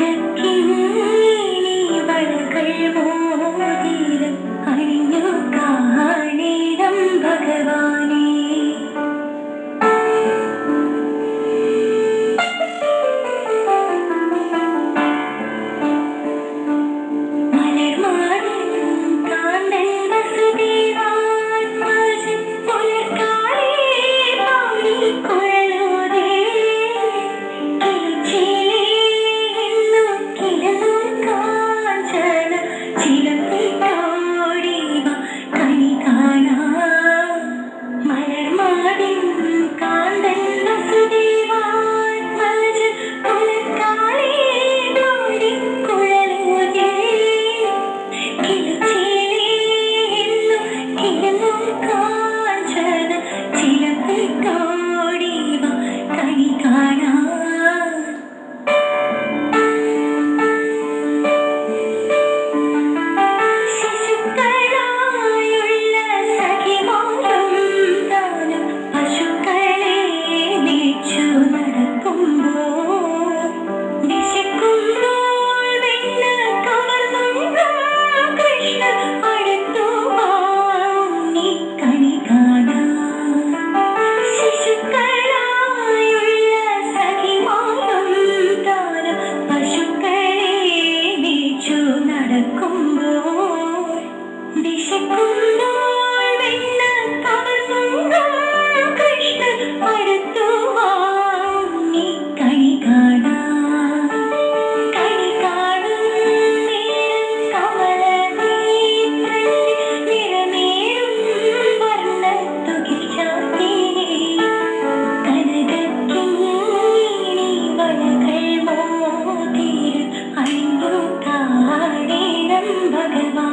കനകക്കിങ്ങിണി വളകൾ മോതിരം അണിഞ്ഞു んだけば」